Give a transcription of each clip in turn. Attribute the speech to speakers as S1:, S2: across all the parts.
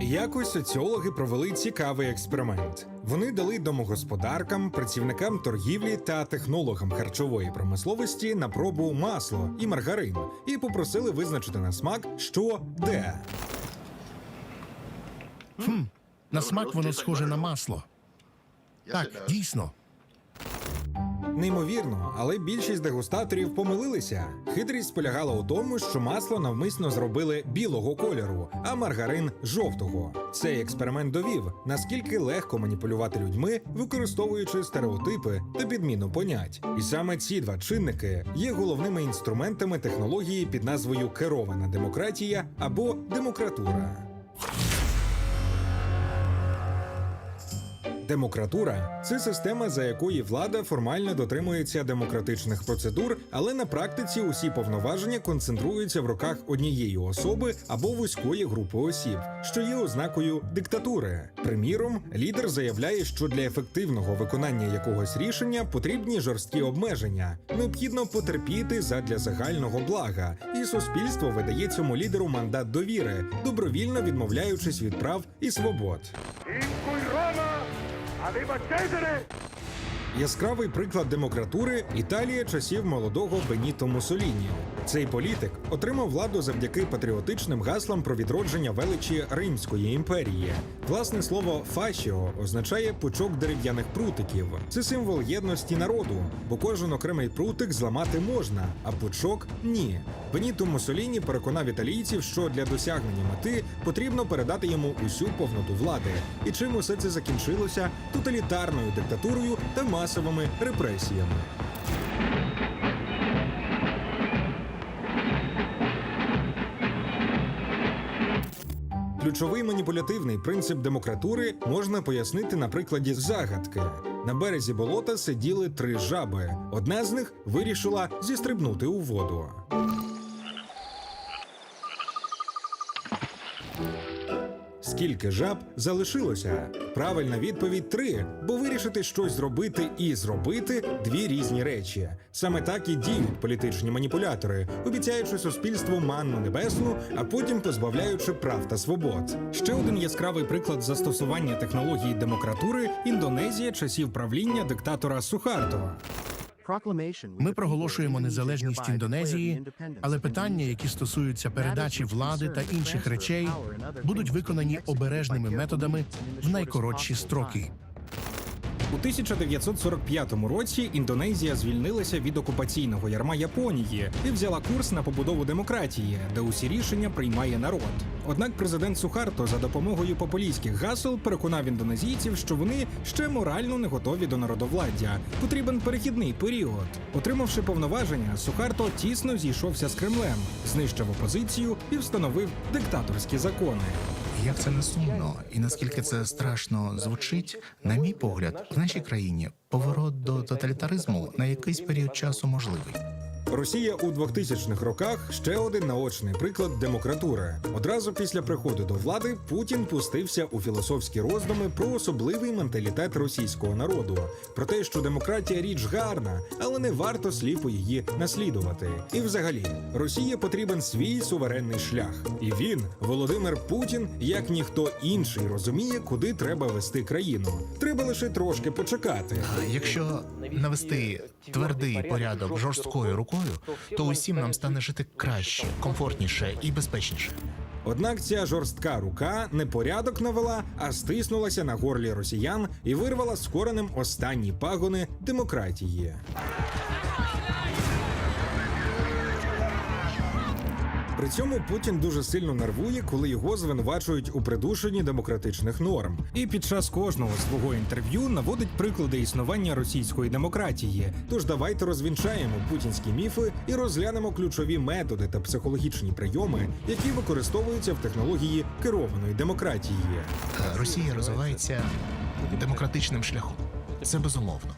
S1: Якось соціологи провели цікавий експеримент. Вони дали домогосподаркам, працівникам торгівлі та технологам харчової промисловості на пробу масло і маргарин і попросили визначити на смак, що де.
S2: На смак воно схоже на масло. Так, дійсно.
S1: Неймовірно, але більшість дегустаторів помилилися. Хитрість полягала у тому, що масло навмисно зробили білого кольору, а маргарин жовтого. Цей експеримент довів, наскільки легко маніпулювати людьми, використовуючи стереотипи та підміну понять. І саме ці два чинники є головними інструментами технології під назвою керована демократія або демократура. Демократура це система, за якої влада формально дотримується демократичних процедур, але на практиці усі повноваження концентруються в руках однієї особи або вузької групи осіб, що є ознакою диктатури. Приміром, лідер заявляє, що для ефективного виконання якогось рішення потрібні жорсткі обмеження, необхідно потерпіти задля загального блага, і суспільство видає цьому лідеру мандат довіри, добровільно відмовляючись від прав і свобод. Яскравий приклад демократури Італія часів молодого Беніто Муссоліні. Цей політик отримав владу завдяки патріотичним гаслам про відродження величі Римської імперії. Власне слово фашіо означає пучок дерев'яних прутиків. Це символ єдності народу, бо кожен окремий прутик зламати можна, а пучок ні. Беніто Муссоліні переконав італійців, що для досягнення мети потрібно передати йому усю повноту влади. І чим усе це закінчилося тоталітарною диктатурою та масовими репресіями. Ключовий маніпулятивний принцип демократури можна пояснити на прикладі загадки. На березі болота сиділи три жаби. Одна з них вирішила зістрибнути у воду. Скільки жаб залишилося? Правильна відповідь три, бо вирішити щось зробити і зробити дві різні речі. Саме так і діють політичні маніпулятори, обіцяючи суспільству манну небесну, а потім позбавляючи прав та свобод. Ще один яскравий приклад застосування технології демократури Індонезія часів правління диктатора Сухарто.
S2: Ми проголошуємо незалежність Індонезії, але питання, які стосуються передачі влади та інших речей, будуть виконані обережними методами в найкоротші строки.
S1: У 1945 році Індонезія звільнилася від окупаційного ярма Японії і взяла курс на побудову демократії, де усі рішення приймає народ. Однак президент Сухарто за допомогою популістських гасел переконав індонезійців, що вони ще морально не готові до народовладдя. Потрібен перехідний період. Отримавши повноваження, Сухарто тісно зійшовся з Кремлем, знищив опозицію і встановив диктаторські закони.
S3: Як це не сумно, і наскільки це страшно звучить, на мій погляд, в нашій країні поворот до тоталітаризму на якийсь період часу можливий.
S1: Росія у 2000-х роках ще один наочний приклад демократури. Одразу після приходу до влади Путін пустився у філософські роздуми про особливий менталітет російського народу, про те, що демократія річ гарна, але не варто сліпо її наслідувати. І взагалі, Росії потрібен свій суверенний шлях, і він, Володимир Путін, як ніхто інший, розуміє, куди треба вести країну. Треба лише трошки почекати.
S3: Якщо навести твердий порядок жорсткою рукою, то усім нам стане жити краще, комфортніше і безпечніше.
S1: Однак ця жорстка рука не порядок навела, а стиснулася на горлі росіян і вирвала з коренем останні пагони демократії. При цьому Путін дуже сильно нервує, коли його звинувачують у придушенні демократичних норм. І під час кожного свого інтерв'ю наводить приклади існування російської демократії. Тож давайте розвінчаємо путінські міфи і розглянемо ключові методи та психологічні прийоми, які використовуються в технології керованої демократії.
S3: Е, Росія розвивається демократичним шляхом. Це безумовно.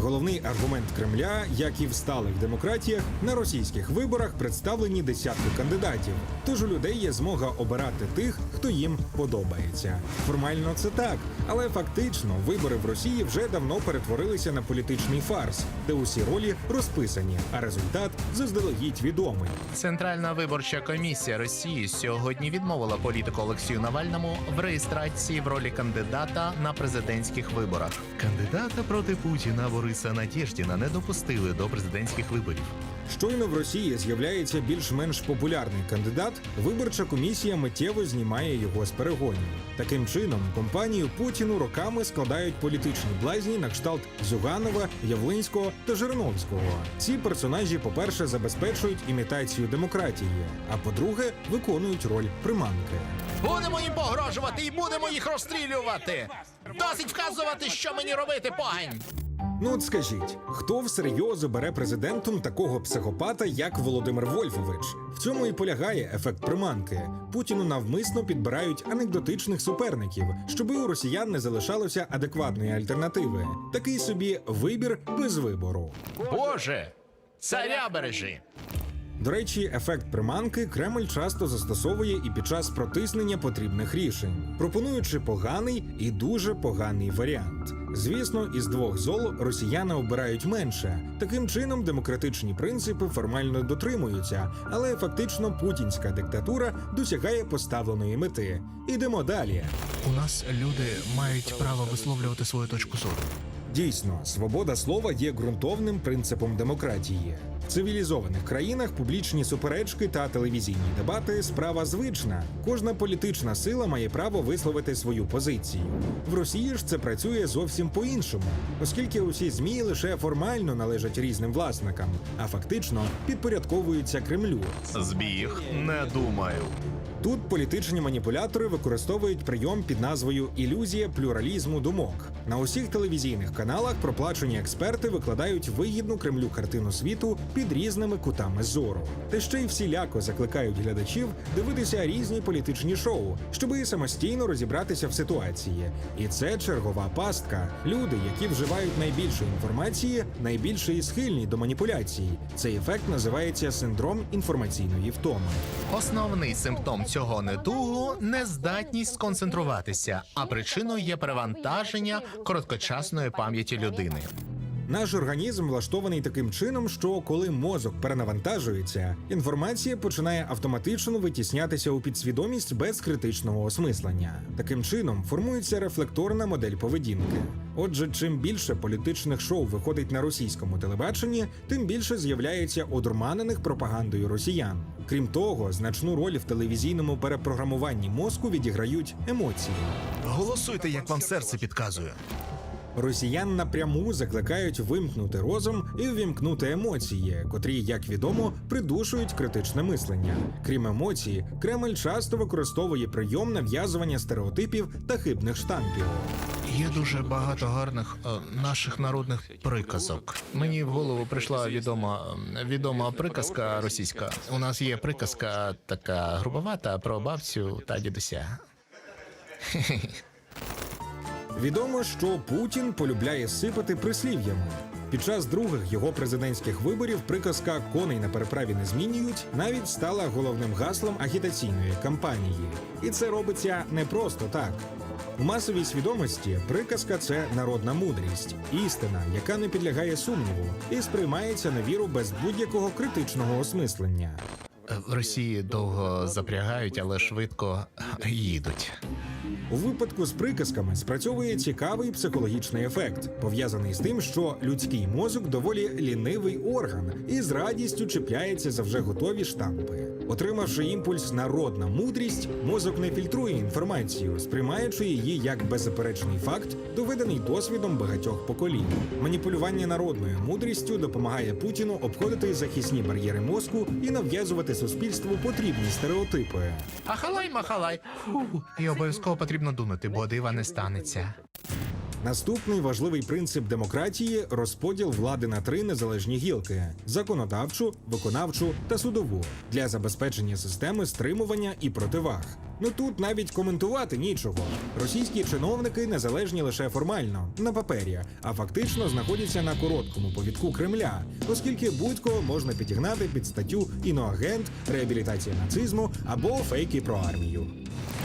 S1: Головний аргумент Кремля, як і в сталих демократіях, на російських виборах представлені десятки кандидатів. Тож у людей є змога обирати тих, хто їм подобається. Формально це так, але фактично вибори в Росії вже давно перетворилися на політичний фарс, де усі ролі розписані, а результат заздалегідь відомий.
S4: Центральна виборча комісія Росії сьогодні відмовила політику Олексію Навальному в реєстрації в ролі кандидата на президентських виборах. Кандидата проти Путіна Бориса Надєждіна не допустили до президентських виборів.
S1: Щойно в Росії з'являється більш-менш популярний кандидат, виборча комісія миттєво знімає його з перегонів. Таким чином, компанію Путіну роками складають політичні блазні на кшталт Зюганова, Явлинського та Жириновського. Ці персонажі, по-перше, забезпечують імітацію демократії, а по-друге, виконують роль приманки.
S4: Будемо їм погрожувати і будемо їх розстрілювати. Досить вказувати, що мені робити, погань.
S1: Ну от скажіть, хто всерйоз обере президентом такого психопата, як Володимир Вольфович? В цьому і полягає ефект приманки. Путіну навмисно підбирають анекдотичних суперників, щоби у росіян не залишалося адекватної альтернативи. Такий собі вибір без вибору.
S4: Боже, царя бережи.
S1: До речі, ефект приманки Кремль часто застосовує і під час протиснення потрібних рішень, пропонуючи поганий і дуже поганий варіант. Звісно, із двох зол росіяни обирають менше. Таким чином, демократичні принципи формально дотримуються, але фактично путінська диктатура досягає поставленої мети. Ідемо далі.
S2: У нас люди мають право висловлювати свою точку зору.
S1: Дійсно, свобода слова є ґрунтовним принципом демократії. В цивілізованих країнах публічні суперечки та телевізійні дебати справа звична. Кожна політична сила має право висловити свою позицію. В Росії ж це працює зовсім по-іншому, оскільки усі змі лише формально належать різним власникам, а фактично підпорядковуються Кремлю.
S4: Збіг, не думаю.
S1: Тут політичні маніпулятори використовують прийом під назвою ілюзія плюралізму думок. На усіх телевізійних каналах проплачені експерти викладають вигідну Кремлю картину світу під різними кутами зору. Та ще й всіляко закликають глядачів дивитися різні політичні шоу, щоби самостійно розібратися в ситуації. І це чергова пастка. Люди, які вживають найбільше інформації, найбільше і схильні до маніпуляцій. Цей ефект називається синдром інформаційної втоми.
S4: Основний симптом цього недугу нездатність сконцентруватися, а причиною є перевантаження короткочасної пам'яті людини.
S1: Наш організм влаштований таким чином, що коли мозок перенавантажується, інформація починає автоматично витіснятися у підсвідомість без критичного осмислення. Таким чином формується рефлекторна модель поведінки. Отже, чим більше політичних шоу виходить на російському телебаченні, тим більше з'являється одурманених пропагандою росіян. Крім того, значну роль в телевізійному перепрограмуванні мозку відіграють емоції.
S2: Голосуйте, як вам серце підказує.
S1: Росіян напряму закликають вимкнути розум і ввімкнути емоції, котрі, як відомо, придушують критичне мислення. Крім емоцій, Кремль часто використовує прийом нав'язування стереотипів та хибних штампів.
S2: Є дуже багато гарних е, наших народних приказок.
S4: Мені в голову прийшла відома відома приказка російська. У нас є приказка така грубовата про бабцю та дідуся.
S1: Відомо, що Путін полюбляє сипати прислів'ями. Під час других його президентських виборів приказка коней на переправі не змінюють навіть стала головним гаслом агітаційної кампанії. І це робиться не просто так. У масовій свідомості приказка це народна мудрість, істина, яка не підлягає сумніву, і сприймається на віру без будь-якого критичного осмислення.
S4: В Росії довго запрягають, але швидко їдуть.
S1: У випадку з приказками спрацьовує цікавий психологічний ефект, пов'язаний з тим, що людський мозок доволі лінивий орган і з радістю чіпляється за вже готові штампи. Отримавши імпульс народна мудрість, мозок не фільтрує інформацію, сприймаючи її як беззаперечний факт, доведений досвідом багатьох поколінь. Маніпулювання народною мудрістю допомагає Путіну обходити захисні бар'єри мозку і нав'язувати суспільству потрібні стереотипи.
S4: Ахалай, махалай. Фу, і обов'язково потрібно думати, бо дива не станеться.
S1: Наступний важливий принцип демократії розподіл влади на три незалежні гілки: законодавчу, виконавчу та судову для забезпечення системи стримування і противаг. Ну тут навіть коментувати нічого. Російські чиновники незалежні лише формально на папері, а фактично знаходяться на короткому повідку Кремля, оскільки будь-кого можна підігнати під статтю іноагент, реабілітація нацизму або фейки про армію.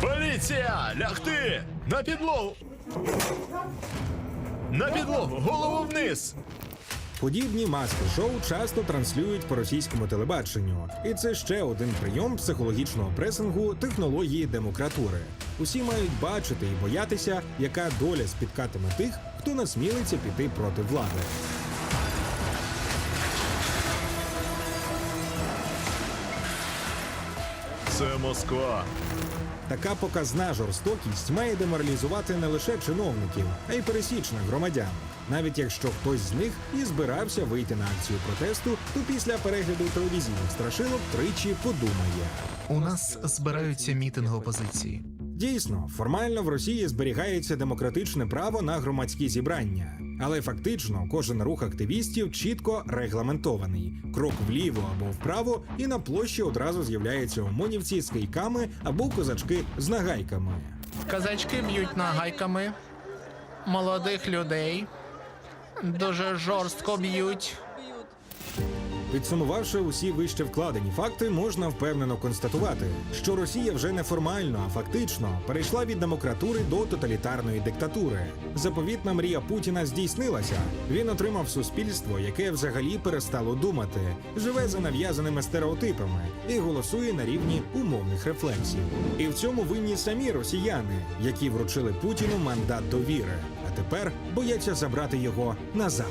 S4: Поліція! Лягти! На підлогу! На підлогу! Голову вниз!
S1: Подібні маски-шоу часто транслюють по російському телебаченню, і це ще один прийом психологічного пресингу технології демократури. Усі мають бачити і боятися, яка доля спіткатиме тих, хто насмілиться піти проти влади.
S4: Це Москва.
S1: Така показна жорстокість має деморалізувати не лише чиновників, а й пересічних громадян. Навіть якщо хтось з них і збирався вийти на акцію протесту, то після перегляду телевізійних страшилок тричі подумає.
S4: У нас збираються мітинги опозиції.
S1: Дійсно, формально в Росії зберігається демократичне право на громадські зібрання, але фактично кожен рух активістів чітко регламентований. Крок вліво або вправо, і на площі одразу з'являються ОМОНівці з кийками або козачки з нагайками.
S4: Казачки б'ють нагайками. Молодих людей. Дуже жорстко б'ють.
S1: Підсумувавши усі вище вкладені факти, можна впевнено констатувати, що Росія вже не формально, а фактично перейшла від демократури до тоталітарної диктатури. Заповітна мрія Путіна здійснилася. Він отримав суспільство, яке взагалі перестало думати, живе за нав'язаними стереотипами і голосує на рівні умовних рефлексів. І в цьому винні самі росіяни, які вручили Путіну мандат довіри, а тепер бояться забрати його назад.